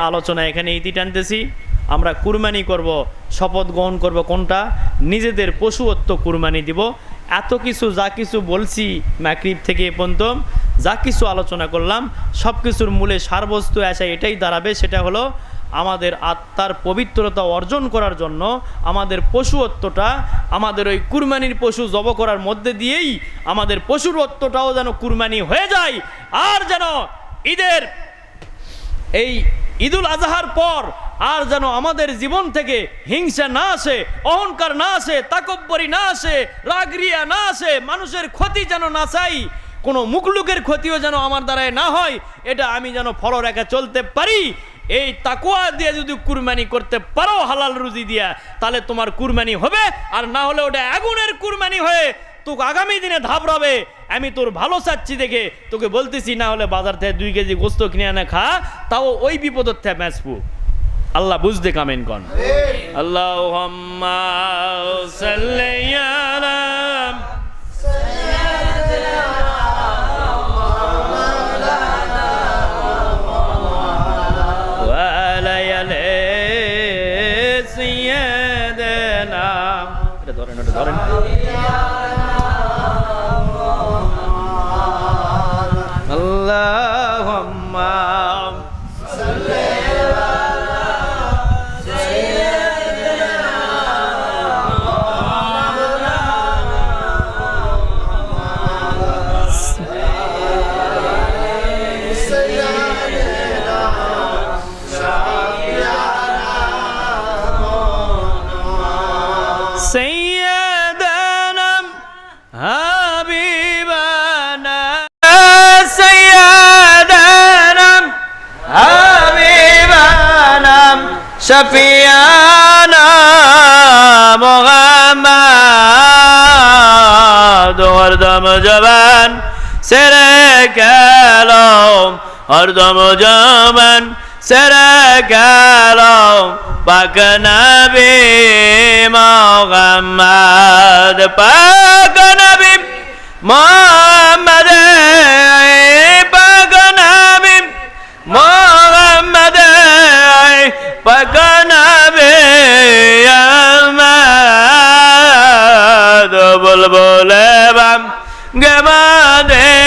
আলোচনা এখানে ইতি টানতেছি। আমরা কুরবানি করব, শপথ গ্রহণ করব কোনটা? নিজেদের পশুত্ব কুরবানি দিব। এত কিছু, যা কিছু বলছি ম্যাক্রিপ থেকে এ পর্যন্ত, যা কিছু আলোচনা করলাম সব কিছুর মূলে সারবস্তু আসা এটাই দাঁড়াবে। সেটা হলো আমাদের আত্মার পবিত্রতা অর্জন করার জন্য আমাদের পশুত্বটা আমাদের ওই কুরবানির পশু জব করার মধ্যে দিয়েই আমাদের পশুরত্বটাও যেন কুরবানি হয়ে যায়। আর যেন ঈদের এই ঈদুল আজহার পর আর যেন আমাদের জীবন থেকে হিংসা না আসে, অহংকার না আসে, তাকব্বরি না আসে, রাগরিয়া না আসে, মানুষের ক্ষতি যেন না চাই, কোনো মুখলুকের ক্ষতিও যেন আমার দ্বারায় না হয়, এটা আমি যেন ফলো রেখে চলতে পারি। এই তাকুয়া দিয়ে যদি কুরবানি করতে পারো হালাল রুজি দিয়া, তাহলে তোমার কুরবানি হবে, আর না হলে ওটা আগুনের কুরবানি হয়ে তোকে আগামী দিনে ধাপড়াবে আমি তোর ভালো চাচ্ছি দেখে। তোকে বলতেছি না হলে বাজার থেকে দুই কেজি গোস্ত কিনে আনে খা তাও ওই বিপদের থেকে ম্যাচপু আল্লাহ বুঝতে কামেন কন। আল্লাহ হরদম জবন সরকালো পাকনবি মোহাম্মদ। পাকনবি মোহাম্মদ পাকনবি মোহাম্মদ পাকনবি আমার বলব লেবাম গেবা দে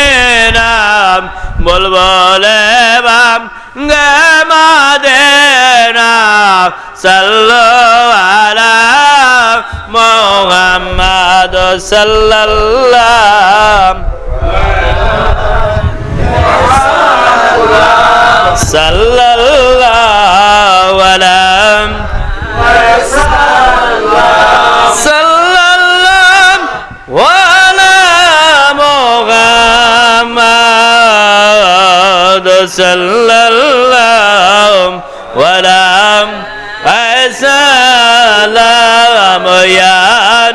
বলবলে বাম গমাদে নাম সাল্লু আলা মোহাম্মদ সাল্লাল্লাহ সাল্লাল্লাহু আলাইহি সাল্লাল্লাহু ওয়ালাম সালাম ইয়া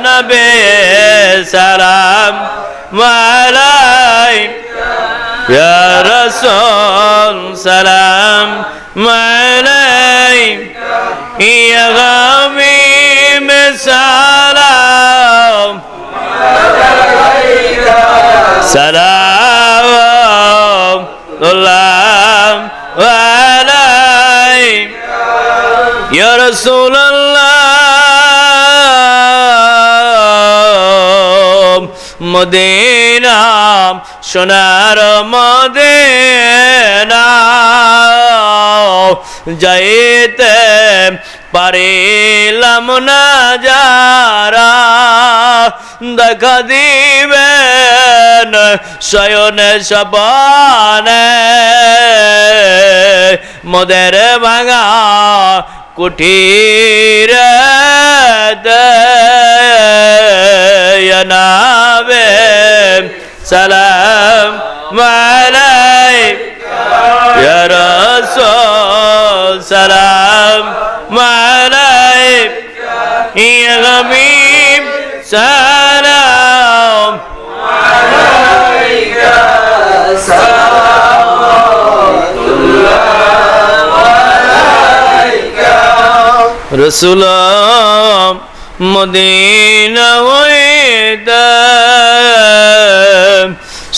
নবী সালাম মালাইকা ইয়া রাসূল সালাম মালাইকা ইয়া গামিম সালাম সালাম রসুল্লাহ মদিনাম সোনার মদেনা। যাইতে পারিলাম না যারা দেখা দিবেন শয়নে সপনে মোদের ভাঙা কুঠির দয়ানাবে সালাম মালাই রস সালাম মালাই গবি সা রসুল মদিন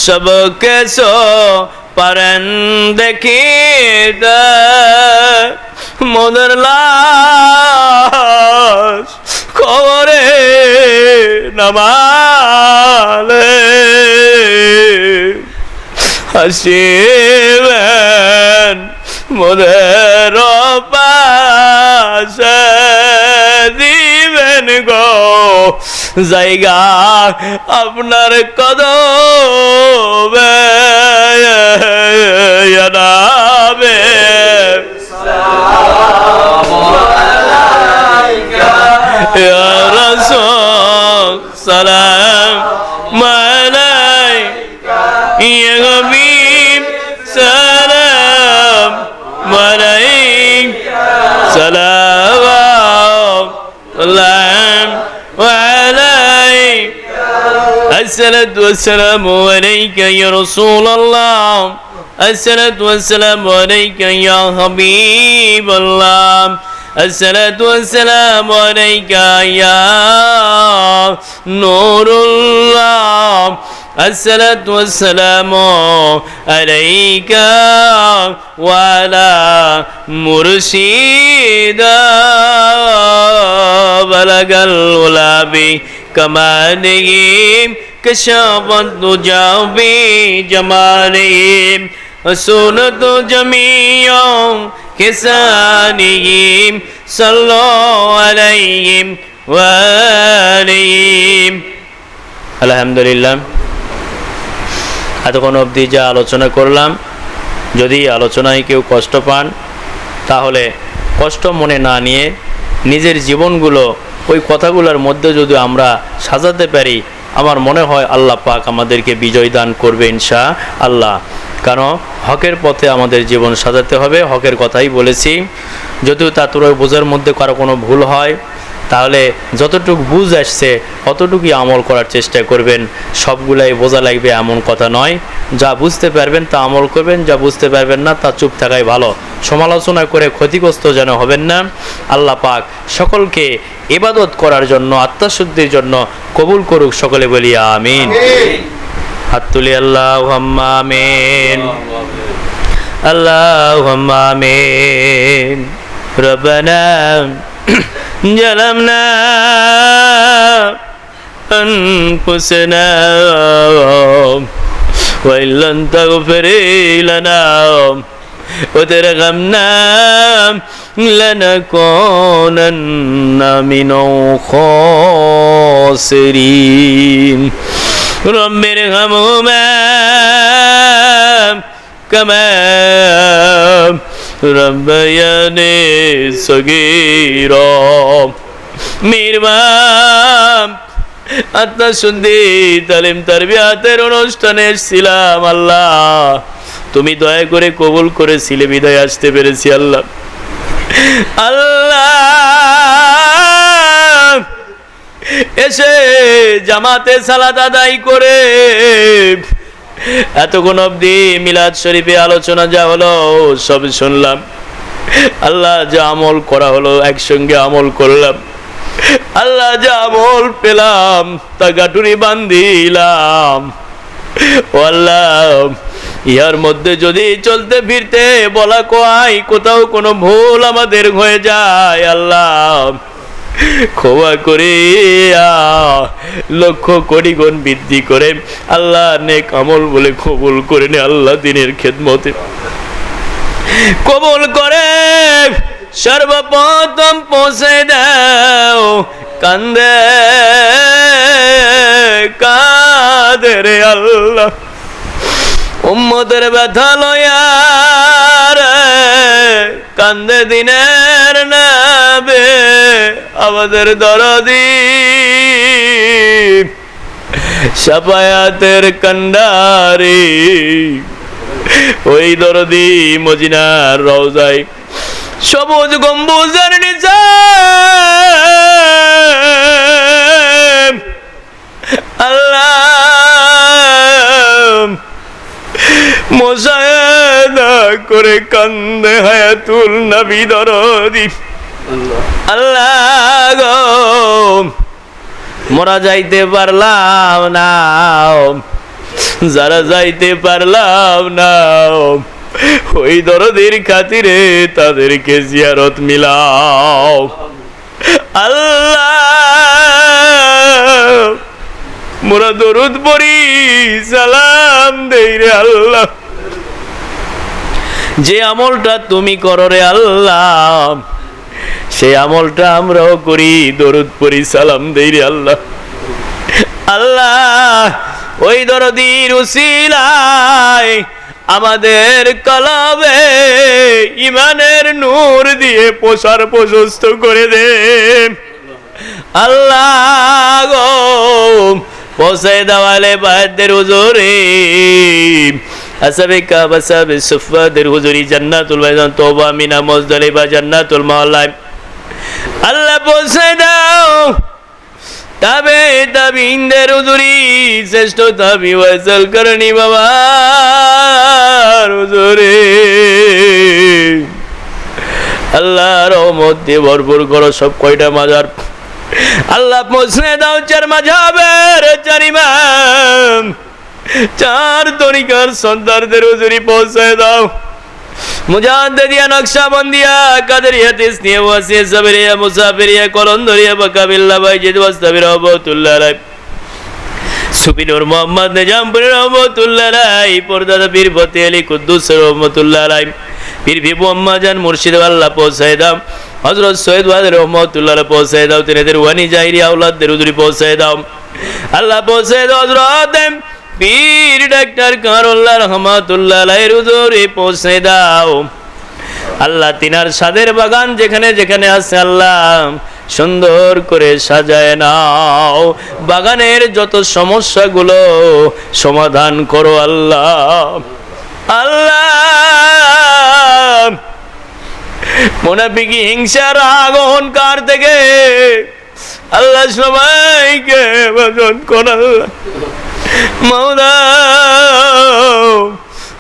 সব কেসো পরন দেখি মোদর লাশ খবরে নমালে। হাসিবেন মোদের পাশে। গো জায়গা আপনার কদবে নাবে الصلاة والسلام عليك يا رسول الله. الصلاة والسلام عليك يا حبيب الله. الصلاة والسلام عليك يا نور الله. الصلاة والسلام عليك وعلى مرشد. بلغ الغلاب कशावत तो जावे जमारे सुन तो जमियो किसानियम सल्लो আলহামদুলিল্লাহ এতক্ষণ অবধি যা আলোচনা করলাম, যদি আলোচনায় কেউ কষ্ট পান, তাহলে কষ্ট মনে না নিয়ে নিজের জীবনগুলো ওই কথাগুলোর মধ্যে যদি আমরা সাজাতে পারি আমার মনে হয় আল্লাহ পাক আমাদেরকে বিজয় দান করবে ইনশা আল্লাহ। কারণ হকের পথে আমাদের জীবন সাজাতে হবে, হকের কথাই বলেছি। যদিও তা তোর বোঝার মধ্যে কারও কোনো ভুল হয় তাহলে যতটুকু বুঝ আসছে অতটুকুই আমল করার চেষ্টা করবেন। সবগুলাই বোঝা লাগবে এমন কথা নয়। যা বুঝতে পারবেন তা আমল করবেন যা বুঝতে পারবেন না তা চুপ থাকাই ভালো। সমালোচনা করে ক্ষতিগ্রস্ত যেন হবেন না। আল্লাহ পাক সকলকে এবাদত করার জন্য আত্মশুদ্ধির জন্য কবুল করুক সকলে বলি আমিন। হাত আল্লাহ আমিন। আল্লাহ আমিন। রবনা ظلمنا أنفسنا وإن لم تغفر لنا وترحمنا لنكونن من الخاسرين رب ارحمهما كما ربياني صغيرا মিরবাম আত্মা শুদ্ধি তালিম তারবিয়াতের অনুষ্ঠানে এসেছিলাম আল্লাহ তুমি দয়া করে কবুল করেছিলে বিদায় আসতে পেরেছি আল্লাহ আল্লাহ এসে জামাতে সালাদ আদায় করে এতক্ষণ অবধি মিলাদ শরীফে আলোচনা যা হলো সব শুনলাম। আল্লাহ যা আমল করা হলো, একসঙ্গে আমল করলাম। আল্লাহ যা আমল পেলাম, তা গাটুরি বান্ধিলাম। আল্লাহ, ইহার মধ্যে যদি চলতে ফিরতে বলা কয় কোথাও কোনো ভুল আমাদের হয়ে যায়, আল্লাহ। ক্ষমা করে লক্ষ কোটি গুণ বৃদ্ধি করে। আল্লাহ নেক আমল বলে কবুল করে নে আল্লাহ দিনের খেদমতে। কবুল করে, সর্বপ্রথম পৌঁছে দাও। কান্দে, কাঁদে রে আল্লাহ। উম্মতের ব্যথা লয়ার কান্দে দিনের নাবে আমাদের দরদি। সাপায়াতের কন্ডারি। ওই দরদি মজিনার রওজায় সবুজ গম্বুজের নিচে। আল্লাহ মোশাহেদা করে কান্দে হায়াতুল নবী দরদি। আল্লাহ গো, মোরা যাইতে পারলাম না। যারা যাইতে পারলাম না, ওই দরদের খাতিরে তাদেরকে জিয়ারত মিলাও। আল্লাহ, মোরা দরুদ পড়ি, সালাম দেই রে আল্লাহ। যে আমলটা তুমি করো রে আল্লাহ সেই আমলটা আমরাও করি, দরুদ পড়ি, সালাম দেই আল্লাহ। আল্লাহ, ওই দরদির উসিলায় আমাদের কলবে ইমানের নূর দিয়ে পোষার প্রশস্ত করে দে আল্লাহ গো পৌঁছে দেওয়ালে বাহাদের হুজুরে। আসাবে কাব, আসাবে সুফাদের হুজুরি, জান্নাতুল বাইজান তোবা মিনা মজদালিবা জান্নাতুল মাওলায় আল্লাহ পৌঁছে দাও। তবে তাবিনদের হুজুরি শ্রেষ্ঠ তাবি ওয়াসাল করনি বাবা হুজুরে আল্লাহ রহমত দিয়ে ভরপুর করো সব কয়টা মাজার। আল্লাহ পৌঁছে দাও চার মাঝাবের চার চার তরিকার সন্তানদের হুজুরি পৌঁছে দাও। মুজাদ্দিদিয়া নকশাবন্দিয়া কাদরিয়া তিসনিয়া ওয়াসিয়া সাবরিয়া মুসাফিরিয়া কলন্দরিয়া, বাকাবিল্লা, বাইজিদ ওয়াস্তাবির রহমতুল্লাহ আলাই সুপিনুর মোহাম্মদ নিজামপুরের রহমতুল্লাহ রাই পর্দাদা পীর আলী কুদ্দুস রহমতুল্লাহ রাই পীর ভি মোহাম্মদ জান মুর্শিদ আল্লাহ পৌঁছায় দাও। হজরত সৈয়দ ওয়াদ রহমতুল্লাহ পৌঁছায় দাও। তিনাদের ওয়ানি জাহিরি আউলাদদের উদুরি পৌঁছায় দাও। আল্লাহ পৌঁছায় দাও হজরত পীর ডাক্তার কারুল্লাহ রহমতুল্লাহ উদুরি পৌঁছে দাও। আল্লাহ তিনার সাদের বাগান যেখানে যেখানে আছে আল্লাহ, সুন্দর করে সাজায় নাও। বাগানের যত সমস্যাগুলো সমাধান করো আল্লাহ। আল্লাহ, মোনাফিকি হিংসার আগন কার থেকে? আল্লাহ সবাইকে ভজন কর আল্লাহ। মৌদাও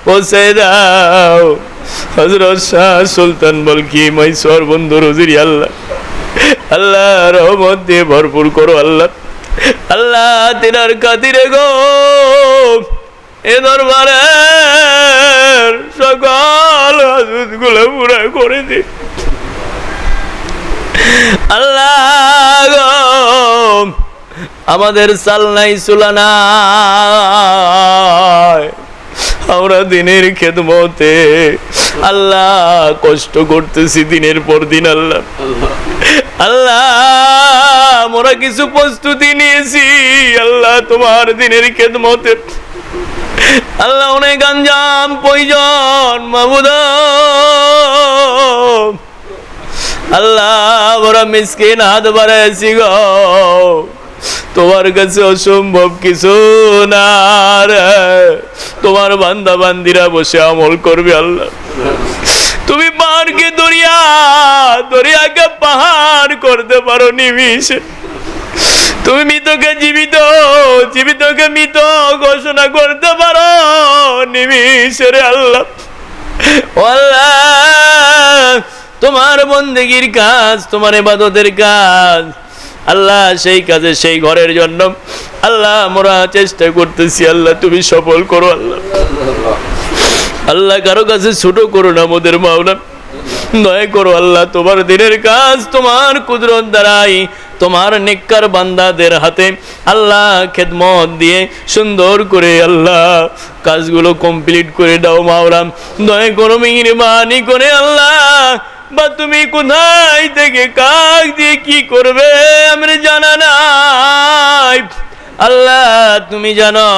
পৌঁছে দাও হজরত শাহ সুলতান বলকি মৈশর বন্ধু রুজির আল্লাহ। আল্লাহ রহমত দিয়ে ভরপুর করো আল্লাহ। আল্লাহ তিনার কাতিরে গো, এ দরবারের সকল হাজুতগুলো পুরা করে দি। আল্লাহ গো আমাদের চাল নাই চুলা আমরা দিনের খেদমতে আল্লাহ কষ্ট করতেছি দিনের পর দিন আল্লাহ। আল্লাহ, আমরা কিছু প্রস্তুতি নিয়েছি। আল্লাহ তোমার দিনের খেদমতে। আল্লাহ অনেক গঞ্জাম প্রয়োজন মাবুদ আল্লাহ মোরা মিসকিন হাত বাড়াইছি গো। তোমার কাছে অসম্ভব কিছু না তোমার বান্দা বান্দিরা বসে আমল করবে আল্লাহ। তুমি পাহাড়কে দরিয়া, দরিয়াকে পাহাড় করতে পারো নিমিষে। তুমি মৃতকে জীবিত, জীবিতকে মৃত ঘোষণা করতে পারো নিমিষে আল্লাহ। আল্লাহ তোমার বন্দেগীর কাজ, তোমার এবাদতের কাজ আল্লাহ সেই কাজে, সেই ঘরের জন্য আল্লাহ মোরা চেষ্টা করতেছি, আল্লাহ তুমি সফল করো, আল্লাহ। আল্লাহ কারও কাছে ছোট করো না মোদের মাওলা দয়া করো আল্লাহ, তোমার দিনের কাজ তোমার কুদরত দ্বারাই, তোমার নেককার বান্দাদের হাতে আল্লাহ খেদমত দিয়ে সুন্দর করে আল্লাহ কাজগুলো কমপ্লিট করে দাও মাওলাম দয়া করো মেহরবানি করে আল্লাহ বা তুমি কোথায় থেকে কাক দিয়ে কি করবে আমরা জানা নাই। আল্লাহ, তুমি জানো,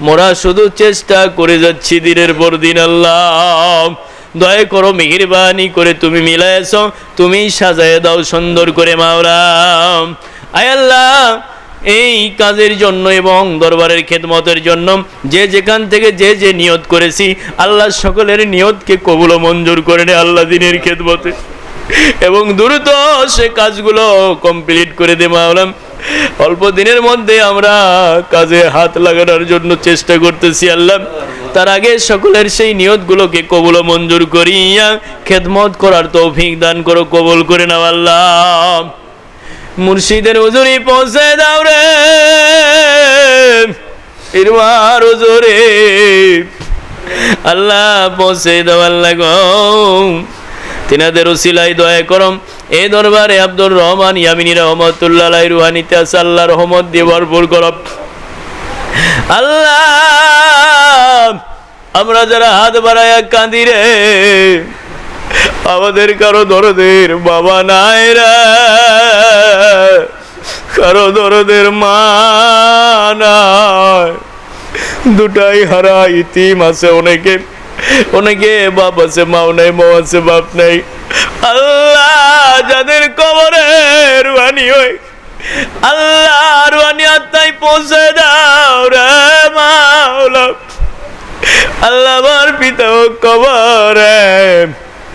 মোরা শুধু চেষ্টা করে যাচ্ছি দিনের পর দিন, আল্লাহ। দয়া করো, মেহরবানি করে তুমি মিলাইছ তুমি সাজায় দাও সুন্দর করে মাওরাম আয় আল্লাহ এই কাজের জন্য এবং দরবারের খেদমতের জন্য যে যেখান থেকে যে যে নিয়ত করেছি, আল্লাহ সকলের নিয়তকে কবুল মঞ্জুর করে নে আল্লাহ দিনের খেদমতে। এবং দ্রুত সে কাজগুলো কমপ্লিট করে দে মাওলাম অল্প দিনের মধ্যে আমরা কাজে হাত লাগানোর জন্য চেষ্টা করতেছি আল্লাহ। তার আগে সকলের সেই নিয়তগুলোকে কবুল মঞ্জুর করিয়া খেদমত করার তৌফিক দান করো, কবুল করে নাও আল্লাহ। মুর্শিদের হুজুরি পৌঁছে দাও রে। ইরমার জোরে আল্লাহ পৌঁছে দাও, আল্লাহ গো। তিনাদের উসিলাই দয়া করম। এই দরবারে আব্দুর রহমান, ইয়ামিনী রহমতুল্লাহ রুহানিতে আছে আল্লাহ রহমত দিয়ে ভরপুর করব আল্লাহ, আমরা যারা হাত বাড়ায় কাঁদি রে আমাদের কারও দরদের বাবা নাই রে। কারও দরদের মা দুটাই হারা ইতিম আছে, অনেকে অনেকে বাপ আছে, মাও নাই, মা আছে, বাপ নাই। আল্লাহ যাদের কবরে রুহানি হই আল্লাহ রুহানি আত্মাই পৌঁছে দাও রে মাওলা। আল্লাহ আমার পিতা কবরে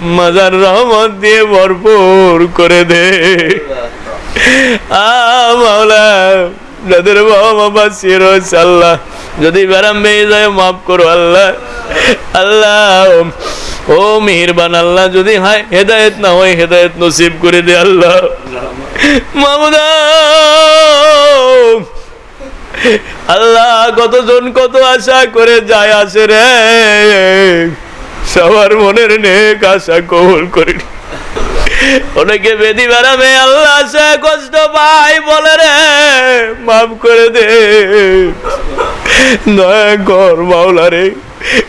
মাজার রহমত দিয়ে ভরপুর করে দে। মাওলা, যাদের বাবা মা বাঁচিয়ে রয়েছে, আল্লাহ, যদি ব্যারাম বেয়ে যায়, মাফ করো, আল্লাহ। আল্লাহ, ও মেহেরবান আল্লাহ, যদি হয়, হেদায়েত না হয়, হেদায়েত নসিব করে দে, আল্লাহ। মামুদা, আল্লাহ, কতজন কত আশা করে যায় আসে রে। সবার মনের নেক আশা কবুল করে। অনেকে বেদি বেড়াবে, আল্লাহ আশা কষ্ট পাই বলে রে, মাফ করে দে। কর মাওলা রে,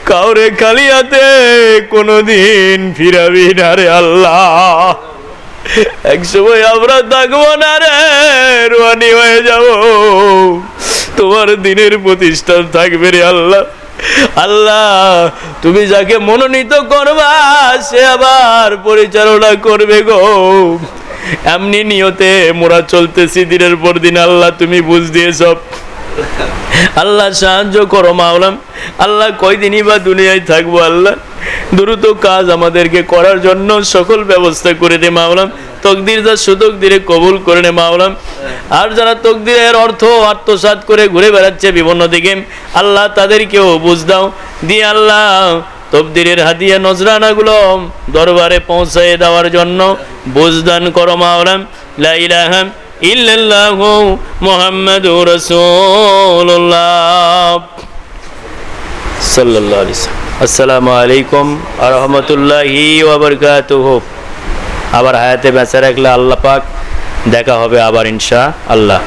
কাউরে খালি হাতে কোনোদিন ফিরাবি না রে আল্লাহ। এক সময় আমরা থাকব না রে রোয়ানি হয়ে যাব। তোমার দিনের প্রতিষ্ঠান থাকবে রে আল্লাহ। আল্লাহ, তুমি যাকে মনোনীত করবা, সে আবার পরিচালনা করবে গো। এমনি নিয়তে মোরা চলতেছি দিনের পর দিন, আল্লাহ তুমি বুঝ দিয়ে সব আল্লাহ সাহায্য করো মাওলাম আল্লাহ কয়দিনই বা দুনিয়ায় থাকব আল্লাহ। দ্রুত কাজ আমাদেরকে করার জন্য সকল ব্যবস্থা করে দে মাওলাম তকদির যা সুযোগ দিলে কবুল করে নে মাওলাম আর যারা তকদিরের অর্থ আত্মসাৎ করে ঘুরে বেড়াচ্ছে বিভিন্ন দিকে আল্লাহ তাদেরকেও বুঝ দাও। দিয়ে আল্লাহ তবদিরের হাদিয়া নজরানাগুলো দরবারে পৌঁছায় দেওয়ার জন্য বুঝদান করো মাওলাম লা ইলাহা ইল্লাল্লাহু মুহাম্মাদুর রাসূলুল্লাহ। সাল্লাল্লাহু আলাইহি। আসসালামু আলাইকুম আ রহমতুল্লাহি ওয়া বারাকাতুহু। আবার হায়াতে বেঁচে রাখলে আল্লাহ পাক দেখা হবে আবার ইনশা আল্লাহ।